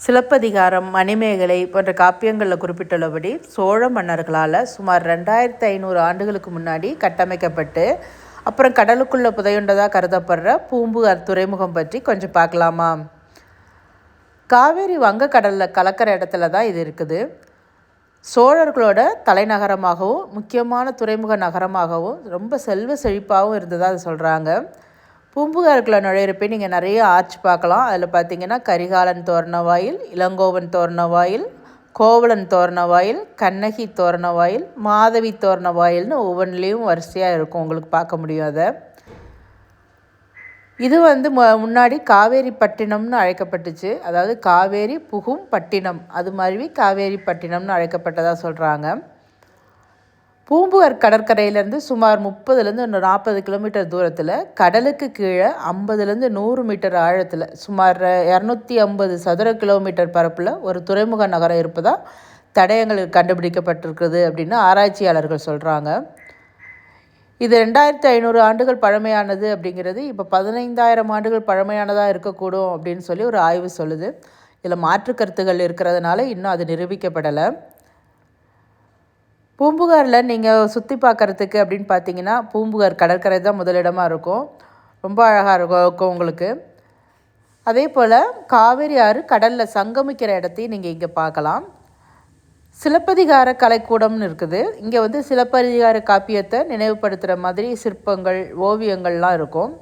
சிலப்பதிகாரம் மணிமேகலை போன்ற காப்பியங்களில் குறிப்பிட்டுள்ளபடி சோழ மன்னர்களால் சுமார் ரெண்டாயிரத்தி ஐநூறு ஆண்டுகளுக்கு முன்னாடி கட்டமைக்கப்பட்டு அப்புறம் கடலுக்குள்ளே புதையுண்டதாக கருதப்படுற பூம்புகார் துறைமுகம் பற்றி கொஞ்சம் பார்க்கலாமா? காவேரி வங்கக்கடலில் கலக்கிற இடத்துல தான் இது இருக்குது. சோழர்களோட தலைநகரமாகவும் முக்கியமான துறைமுக நகரமாகவும் ரொம்ப செல்வ செழிப்பாகவும் இருந்ததாக அதை சொல்கிறாங்க பூம்புகாருக்குள்ள நுழையிறப்பே நீங்கள் நிறைய ஆர்ச் பார்க்கலாம். அதில் பார்த்தீங்கன்னா கரிகாலன் தோரண வாயில் இளங்கோவன் தோரண வாயில் கோவலன் தோரண வாயில் கண்ணகி தோரண வாயில் மாதவி தோரண வாயில்னு ஒவ்வொன்றிலையும் வரிசையாக இருக்கும். உங்களுக்கு பார்க்க முடியும் அதை. இது வந்து மு முன்னாடி காவேரி பட்டினம்னு அழைக்கப்பட்டுச்சு. அதாவது காவேரி புகும் பட்டினம். அது மாதிரி காவேரி பட்டினம்னு அழைக்கப்பட்டதாக சொல்கிறாங்க பூம்புகார் கடற்கரையிலேருந்து சுமார் முப்பதுலேருந்து நாற்பது கிலோமீட்டர் தூரத்தில் கடலுக்கு கீழே ஐம்பதுலேருந்து நூறு மீட்டர் ஆழத்தில் சுமார் இரநூத்தி ஐம்பது சதுர கிலோமீட்டர் பரப்பில் ஒரு துறைமுக நகரம் இருப்பதாக தடயங்கள் கண்டுபிடிக்கப்பட்டிருக்குது அப்படின்னு ஆராய்ச்சியாளர்கள் சொல்கிறாங்க இது ரெண்டாயிரத்தி ஐநூறு ஆண்டுகள் பழமையானது அப்படிங்கிறது இப்போ பதினைந்தாயிரம் ஆண்டுகள் பழமையானதாக இருக்கக்கூடும் அப்படின்னு சொல்லி ஒரு ஆய்வு சொல்லுது. இதில் மாற்று கருத்துகள் இருக்கிறதுனால இன்னும் அது நிரூபிக்கப்படலை. பூம்புகாரில் நீங்கள் சுற்றி பார்க்குறதுக்கு அப்படின்னு பார்த்தீங்கன்னா பூம்புகார் கடற்கரை தான் முதலிடமாக இருக்கும். ரொம்ப அழகாக இருக்கும் இருக்கும் உங்களுக்கு. அதே போல் காவேரி ஆறு கடலில் சங்கமிக்கிற இடத்தையும் நீங்கள் இங்கே பார்க்கலாம் சிலப்பதிகார கலைக்கூடம்னு இருக்குது. இங்கே வந்து சிலப்பதிகார காப்பியத்தை நினைவுபடுத்துகிற மாதிரி சிற்பங்கள் ஓவியங்கள்லாம் இருக்கும்.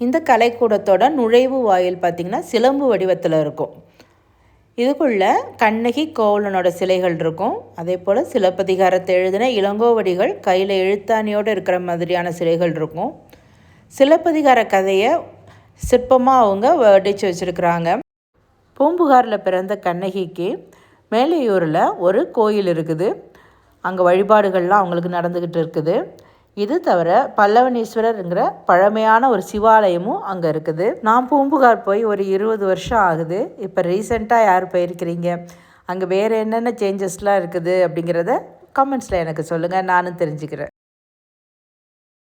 இந்த கலைக்கூடத்தோட நுழைவு வாயில் பார்த்திங்கன்னா சிலம்பு வடிவத்தில் இருக்கும். இதுக்குள்ள கண்ணகி கோவலனோட சிலைகள் இருக்கும். அதே போல் சிலப்பதிகாரத்தை எழுதின இளங்கோவடிகள் கையில் எழுத்தாணியோடு இருக்கிற மாதிரியான சிலைகள் இருக்கும். சிலப்பதிகார கதையை சிற்பமாக அவங்க வடித்து வச்சுருக்கிறாங்க. பூம்புகாரில் பிறந்த கண்ணகிக்கு மேலையூரில் ஒரு கோயில் இருக்குது. அங்கே வழிபாடுகள்லாம் அவங்களுக்கு நடந்துக்கிட்டு இருக்குது. இது தவிர பல்லவனீஸ்வரருங்கிற பழமையான ஒரு சிவாலயமும் அங்கே இருக்குது. நான் பூம்புகார் போய் ஒரு இருபது வருஷம் ஆகுது. இப்போ ரீசெண்டாக யார் போயிருக்கிறீங்க? அங்கே வேறு என்னென்ன சேஞ்சஸ்லாம் இருக்குது அப்படிங்கிறத கமெண்ட்ஸில் எனக்கு சொல்லுங்கள் நானும் தெரிஞ்சுக்கிறேன்.